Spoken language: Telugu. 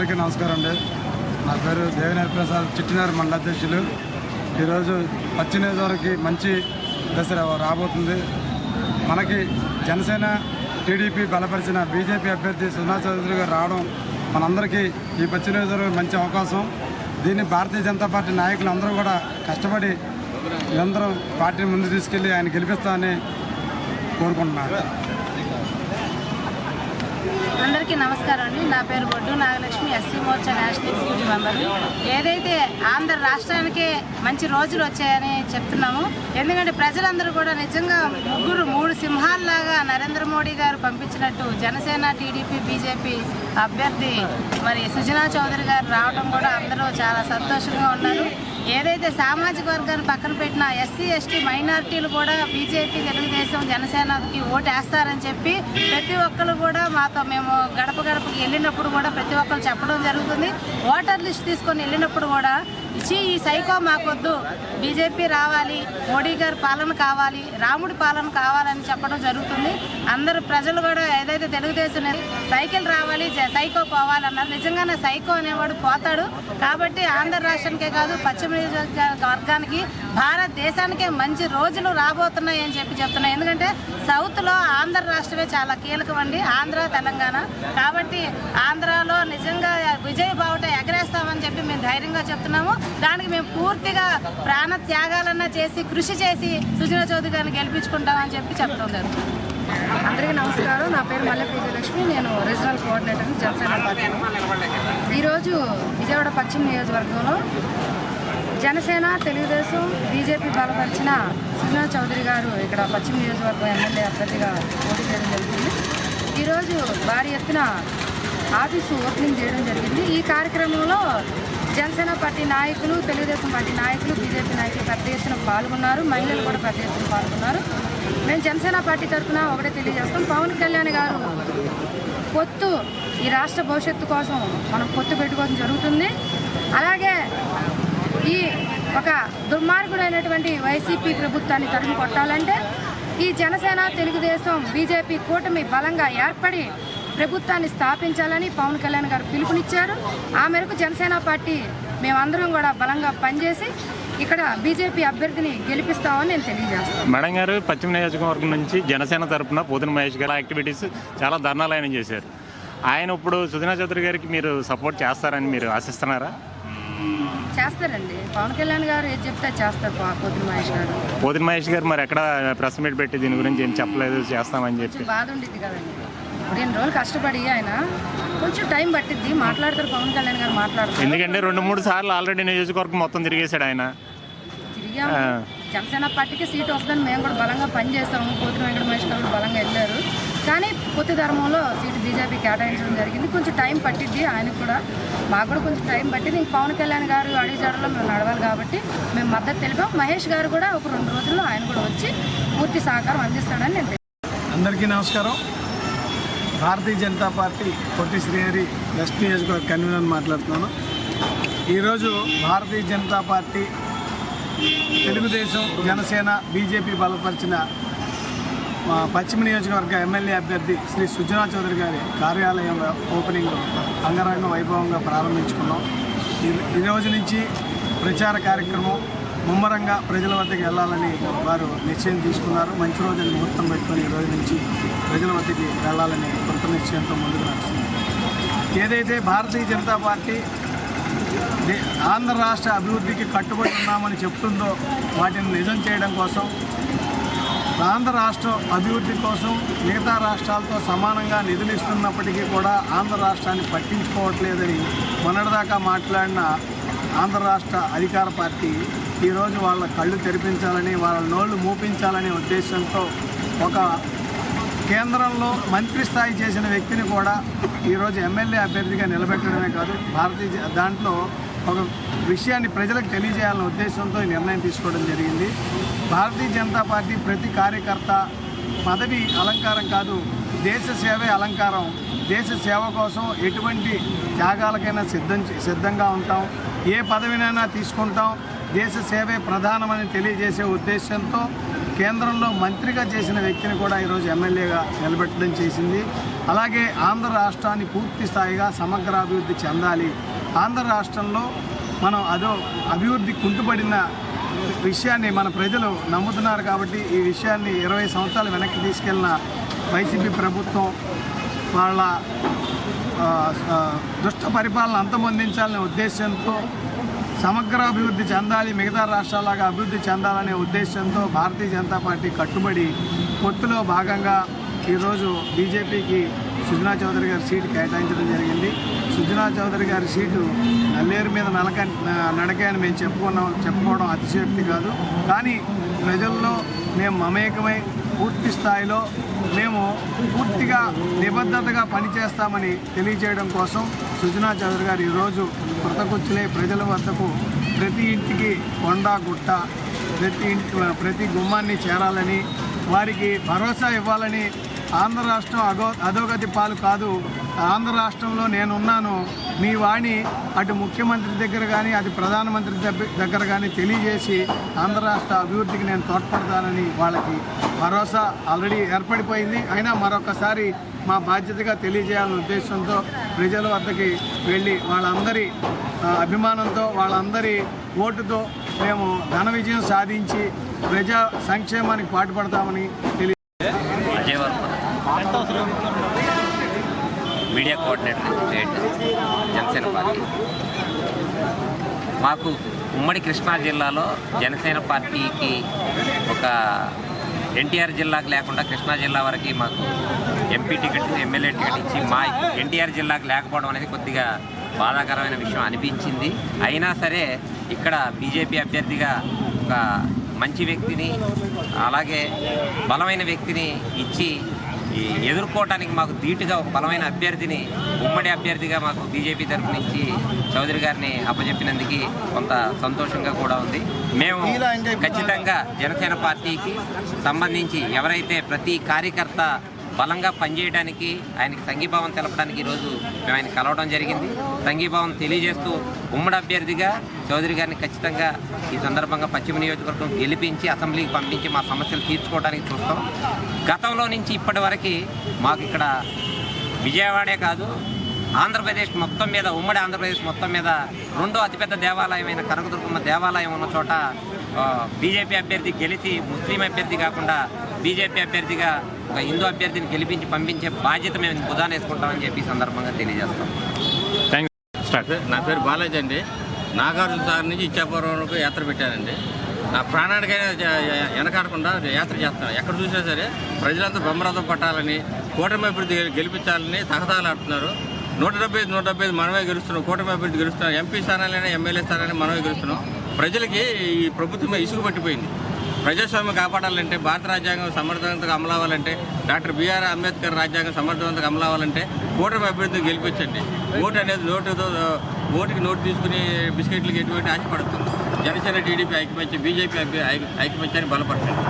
అందరికీ నమస్కారం అండి. నా పేరు దేవినేని ప్రసాద్ చిట్టినారు మండల అధ్యక్షులు. ఈరోజు పచ్చినేజవరకి మంచి దశ రాబోతుంది. మనకి జనసేన టీడీపీ బలపరిచిన బీజేపీ అభ్యర్థి సునా చౌదరి గారు రావడం మనందరికీ ఈ పచ్చినేజవరం మంచి అవకాశం. దీన్ని భారతీయ జనతా పార్టీ నాయకులు అందరూ కూడా కష్టపడి నిరంతరం పార్టీని ముందు తీసుకెళ్ళి ఆయన గెలిపిస్తామని కోరుకుంటున్నారు అందరికీ నమస్కారం అండి. నా పేరు Boddu Nagalakshmi SC Morcha national executive member ఏదైతే ఆంధ్ర రాష్ట్రానికి మంచి రోజులు వచ్చాయని చెప్తున్నాము ఎందుకంటే ప్రజలందరూ కూడా నిజంగా ముగ్గురు మూడు సింహాల్లాగా నరేంద్ర మోడీ గారు పంపించినట్టు జనసేన టీడీపీ బీజేపీ అభ్యర్థి మరి సుజనా చౌదరి గారు రావడం కూడా అందరూ చాలా సంతోషంగా ఉన్నారు. ఏదైతే సామాజిక వర్గాన్ని పక్కన పెట్టిన ఎస్సీ ఎస్టీ మైనారిటీలు కూడా బీజేపీ తెలుగుదేశం జనసేనకి ఓటు వేస్తారని చెప్పి ప్రతి ఒక్కరు కూడా మాతో మేము గడప గడపకి వెళ్ళినప్పుడు కూడా ప్రతి ఒక్కరు చెప్పడం జరుగుతుంది. ఓటర్ లిస్ట్ తీసుకొని వెళ్ళినప్పుడు కూడా ఇచ్చి ఈ సైకో మాకొద్దు. బీజేపీ రావాలి మోడీ గారి పాలన కావాలి రాముడి పాలన కావాలని చెప్పడం జరుగుతుంది. అందరు ప్రజలు కూడా ఏదైతే తెలుగుదేశం సైకిల్ రావాలి సైకో పోవాలన్నారు. నిజంగానే సైకో అనేవాడు పోతాడు. కాబట్టి ఆంధ్ర రాష్ట్రానికే కాదు పశ్చిమ వర్గానికి భారతదేశానికే మంచి రోజులు రాబోతున్నాయి అని చెప్పి చెప్తున్నాయి ఎందుకంటే సౌత్లో ఆంధ్ర రాష్ట్రమే చాలా కీలకం అండి ఆంధ్ర తెలంగాణ. కాబట్టి ఆంధ్రాలో నిజంగా విజయ బావుట ఎగరేస్తామని చెప్పి మేము ధైర్యంగా చెప్తున్నాము. దానికి మేము పూర్తిగా ప్రాణ త్యాగాలన్నా చేసి కృషి చేసి సుజనా చౌదరి గారిని గెలిపించుకుంటామని చెప్పి చెప్తాం జరుగుతుంది అందరికీ నమస్కారం. నా పేరు మల్లె విజయలక్ష్మి నేను రీజనల్ కోఆర్డినేటర్ జనసేన పార్టీ ఈరోజు విజయవాడ పశ్చిమ నియోజకవర్గంలో జనసేన తెలుగుదేశం బీజేపీ బలపరిచిన సుజనా చౌదరి గారు ఇక్కడ పశ్చిమ నియోజకవర్గం ఎమ్మెల్యే అభ్యర్థిగా పోటీ చేయడం జరిగింది. ఈరోజు భారీ ఎత్తున ఆఫీసు ఓపెనింగ్ చేయడం జరిగింది. ఈ కార్యక్రమంలో జనసేన పార్టీ నాయకులు తెలుగుదేశం పార్టీ నాయకులు బీజేపీ నాయకులు పెద్ద ఎత్తున పాల్గొన్నారు. మహిళలు కూడా పెద్ద ఎత్తున పాల్గొన్నారు. మేము జనసేన పార్టీ తరఫున ఒకటే తెలియజేస్తాం. పవన్ కళ్యాణ్ గారు పొత్తు ఈ రాష్ట్ర భవిష్యత్తు కోసం మనం పొత్తు పెట్టుకోవడం జరుగుతుంది. అలాగే ఈ ఒక దుర్మార్గుడైనటువంటి వైసీపీ ప్రభుత్వాన్ని తరిమి కొట్టాలంటే ఈ జనసేన తెలుగుదేశం బీజేపీ కూటమి బలంగా ఏర్పడి ప్రభుత్వాన్ని స్థాపించాలని పవన్ కళ్యాణ్ గారు పిలుపునిచ్చారు. ఆ మేరకు జనసేన పార్టీ మేమందరం కూడా బలంగా పనిచేసి ఇక్కడ బీజేపీ అభ్యర్థిని గెలిపిస్తామని నేను తెలియజేస్తాను. మేడం గారు పశ్చిమ నియోజకవర్గం నుంచి జనసేన తరపున పోతున్న మహేష్ గారు యాక్టివిటీస్ చాలా ధర్నాలు ఆయన చేశారు. ఆయన ఇప్పుడు సుజనా చౌదరి గారికి మీరు సపోర్ట్ చేస్తారని మీరు ఆశిస్తున్నారా? చేస్తారండి. పవన్ కళ్యాణ్ గారు ఏది చెప్తే చేస్తారు పా- పొద్దున మహేష్ గారు. పోతిన మహేష్ గారు మరి ఎక్కడ ప్రెస్ మీట్ పెట్టి దీని గురించి ఏం చెప్పలేదు చేస్తామని చెప్పి. బాధ ఉండిద్ది కదండి. రెండు రోజులు కష్టపడి ఆయన కొంచెం టైం పట్టిద్ది. మాట్లాడతారు పవన్ కళ్యాణ్ గారు మాట్లాడతారు. ఎందుకంటే రెండు మూడు సార్లు ఆల్రెడీ నియోజకవర్గం మొత్తం తిరిగేశాడు ఆయన. తిరిగాము. జనసేన పార్టీకి సీట్ వస్తుందని మేము కూడా బలంగా పనిచేస్తాము పోతిన వెంకట మహేష్ గారు కూడా బలంగా వెళ్ళారు. కానీ పొత్తు ధర్మంలో సీటు బీజేపీ కేటాయించడం జరిగింది. కొంచెం టైం పట్టిద్ది ఆయనకు కూడా. మాకు కూడా కొంచెం టైం పట్టింది. ఇంక పవన్ కళ్యాణ్ గారు అడిగజాడలో మేము నడవాలి కాబట్టి మేము మద్దతు తెలిపాం. మహేష్ గారు కూడా ఒక రెండు రోజుల్లో ఆయన కూడా వచ్చి పూర్తి సహకారం అందిస్తాడని నేను అందరికీ నమస్కారం. భారతీయ జనతా పార్టీ పొట్టి శ్రీహరి వెస్ట్ నియోజకవర్గ కన్వీనర్ మాట్లాడుతున్నాను. ఈరోజు భారతీయ జనతా పార్టీ తెలుగుదేశం జనసేన బీజేపీ బలపరిచిన పశ్చిమ నియోజకవర్గ ఎమ్మెల్యే అభ్యర్థి శ్రీ సుజనా చౌదరి గారి కార్యాలయం ఓపెనింగ్ అంగరంగ వైభవంగా ప్రారంభించుకున్నాం. ఈ- ఈరోజు నుంచి ప్రచార కార్యక్రమం ముమ్మరంగా ప్రజల వద్దకు వెళ్ళాలని వారు నిశ్చయం తీసుకున్నారు. మంచి రోజుని ముహూర్తం పెట్టుకొని ఈ రోజు నుంచి ప్రజల వద్దకి వెళ్ళాలని కొత్త నిశ్చయంతో ముందుకు నడుస్తుంది ఏదైతే భారతీయ జనతా పార్టీ ఆంధ్ర రాష్ట్ర అభివృద్ధికి కట్టుబడి ఉన్నామని చెప్తుందో వాటిని నిజం చేయడం కోసం ఆంధ్ర రాష్ట్రం అభివృద్ధి కోసం మిగతా రాష్ట్రాలతో సమానంగా నిధులు ఇస్తున్నప్పటికీ కూడా ఆంధ్ర రాష్ట్రాన్ని పట్టించుకోవట్లేదని మొన్నటిదాకా మాట్లాడిన ఆంధ్ర రాష్ట్ర అధికార పార్టీ ఈరోజు వాళ్ళ కళ్ళు తెరిపించాలని వాళ్ళ నోళ్ళు మూపించాలనే ఉద్దేశంతో ఒక కేంద్రంలో మంత్రి స్థాయి చేసిన వ్యక్తిని కూడా ఈరోజు ఎమ్మెల్యే అభ్యర్థిగా నిలబెట్టడమే కాదు భారతీయ జ- దాంట్లో ఒక విషయాన్ని ప్రజలకు తెలియజేయాలనే ఉద్దేశంతో ఈ నిర్ణయం తీసుకోవడం జరిగింది. భారతీయ జనతా పార్టీ ప్రతి కార్యకర్త పదవి అలంకారం కాదు దేశ సేవే అలంకారం. దేశ సేవ కోసం ఎటువంటి త్యాగాలకైనా సిద్ధం సిద్ధంగా ఉంటాం. ఏ పదవినైనా తీసుకుంటాం. దేశ సేవే ప్రధానమని తెలియజేసే ఉద్దేశంతో కేంద్రంలో మంత్రిగా చేసిన వ్యక్తిని కూడా ఈరోజు ఎమ్మెల్యేగా నిలబెట్టడం చేసింది. అలాగే ఆంధ్ర రాష్ట్రాన్ని పూర్తి స్థాయిగా సమగ్ర అభివృద్ధి చెందాలి. ఆంధ్ర రాష్ట్రంలో మనం అదో అభివృద్ధి కుంటుపడిన విషయాన్ని మన ప్రజలు నమ్ముతున్నారు కాబట్టి ఈ విషయాన్ని ఇరవై సంవత్సరాలు వెనక్కి తీసుకెళ్ళిన వైసీపీ ప్రభుత్వం వాళ్ళ దుష్ట పరిపాలన అంతమొందించాలనే ఉద్దేశంతో సమగ్ర అభివృద్ధి చెందాలి మిగతా రాష్ట్రాలాగా అభివృద్ధి చెందాలనే ఉద్దేశంతో భారతీయ జనతా పార్టీ కట్టుబడి పొత్తులో భాగంగా ఈరోజు బీజేపీకి సుజనా చౌదరి గారి సీటు కేటాయించడం జరిగింది. సుజనా చౌదరి గారి సీటు నల్లేరు మీద నలక నడకే అని మేము చెప్పుకున్నాం చెప్పుకోవడం అతిశయోక్తి కాదు. కానీ ప్రజల్లో మేము మమేకమై పూర్తి స్థాయిలో మేము పూర్తిగా నిబద్ధతగా పనిచేస్తామని తెలియజేయడం కోసం సుజనా చౌదరి గారు ఈరోజు కృతకృత్యులై ప్రజల వద్దకు ప్రతి ఇంటికి కొండ గుట్ట ప్రతి ఇంటి ప్రతి గుమ్మాన్ని చేరాలని వారికి భరోసా ఇవ్వాలని ఆంధ్ర రాష్ట్రం అగో అధోగతి పాలు కాదు. ఆంధ్ర రాష్ట్రంలో నేనున్నాను. మీ వాణి అటు ముఖ్యమంత్రి దగ్గర కానీ అటు ప్రధానమంత్రి దగ్గర కానీ తెలియజేసి ఆంధ్ర రాష్ట్ర అభివృద్ధికి నేను తోడ్పడతానని వాళ్ళకి భరోసా ఆల్రెడీ ఏర్పడిపోయింది. అయినా మరొకసారి మా బాధ్యతగా తెలియజేయాలనే ఉద్దేశంతో ప్రజల వద్దకి వెళ్ళి వాళ్ళందరి అభిమానంతో వాళ్ళందరి ఓటుతో మేము ఘన విజయం సాధించి ప్రజా సంక్షేమానికి పాటుపడతామని తెలియ media coordinator state Janasena Party. మాకు ఉమ్మడి కృష్ణా జిల్లాలో జనసేన పార్టీకి ఒక ఎన్టీఆర్ జిల్లాకు లేకుండా కృష్ణా జిల్లా వరకు మాకు ఎంపీ టికెట్ ఎమ్మెల్యే టికెట్ ఇచ్చి మా ఎన్టీఆర్ జిల్లాకు లేకపోవడం అనేది కొద్దిగా బాధాకరమైన విషయం అనిపించింది. అయినా సరే ఇక్కడ బీజేపీ అభ్యర్థిగా ఒక మంచి వ్యక్తిని అలాగే బలమైన వ్యక్తిని ఇచ్చి ఈ ఎదుర్కోవటానికి మాకు ధీటుగా ఒక బలమైన అభ్యర్థిని ఉమ్మడి అభ్యర్థిగా మాకు బీజేపీ తరఫు నుంచి చౌదరి గారిని అప్పచెప్పినందుకు కొంత సంతోషంగా కూడా ఉంది. మేము ఖచ్చితంగా జనసేన పార్టీకి సంబంధించి ఎవరైతే ప్రతి కార్యకర్త బలంగా పనిచేయడానికి ఆయనకి సంఘీభావం తెలపడానికి ఈరోజు మేము ఆయన కలవడం జరిగింది. సంఘీభావం తెలియజేస్తూ ఉమ్మడి అభ్యర్థిగా చౌదరి గారిని ఖచ్చితంగా ఈ సందర్భంగా పశ్చిమ నియోజకవర్గం గెలిపించి అసెంబ్లీకి పంపించి మా సమస్యలు తీర్చుకోవడానికి చూస్తాం. గతంలో నుంచి ఇప్పటి వరకు మాకు ఇక్కడ విజయవాడే కాదు ఆంధ్రప్రదేశ్ మొత్తం మీద ఉమ్మడి ఆంధ్రప్రదేశ్ మొత్తం మీద రెండో అతిపెద్ద దేవాలయమైన కనకదుర్గమ్మ దేవాలయం ఉన్న చోట బీజేపీ అభ్యర్థి గెలిచి ముస్లిం అభ్యర్థి కాకుండా బీజేపీ అభ్యర్థిగా ఒక హిందూ అభ్యర్థిని గెలిపించి పంపించే బాధ్యత మేము బుధాన వేసుకుంటామని చెప్పి ఈ సందర్భంగా తెలియజేస్తాం. నా పేరు బాలాజీ అండి. నాగార్జున సాగర్ నుంచి ఇచ్చాపురం వరకు యాత్ర పెట్టానండి. నా ప్రాణానికైనా వెనకాడకుండా యాత్ర చేస్తాను. ఎక్కడ చూసినా సరే ప్రజలంతా బ్రహ్మరథం పట్టాలని కూటమి అభివృద్ధి గెలి- గెలిపించాలని తహతాలాడుతున్నారు నూట డెబ్బై ఐదు నూట డెబ్బై ఐదు మనమే గెలుస్తున్నాం. కూటమి అభివృద్ధి గెలుస్తున్నాం. ఎంపీ స్థానాలైనా ఎమ్మెల్యే స్థానాలైనా మనమే గెలుస్తున్నాం. ప్రజలకి ఈ ప్రభుత్వం ఇసుగు పట్టిపోయింది. ప్రజాస్వామ్యం కాపాడాలంటే భారత రాజ్యాంగం సమర్థవంతంగా అమలు అవ్వాలంటే డాక్టర్ బీఆర్ అంబేద్కర్ రాజ్యాంగం సమర్థవంతంగా అమలు అవ్వాలంటే కూటమి అభ్యర్థిని గెలిపించండి ఓటు అనేది నోటుతో ఓటుకి నోటు తీసుకుని బిస్కెట్లకి ఎటువంటి ఆశపడుతుంది జనసేన టీడీపీ ఐక్యమత్యం బీజేపీ ఐక్యమత్యాన్ని బలపరచండి.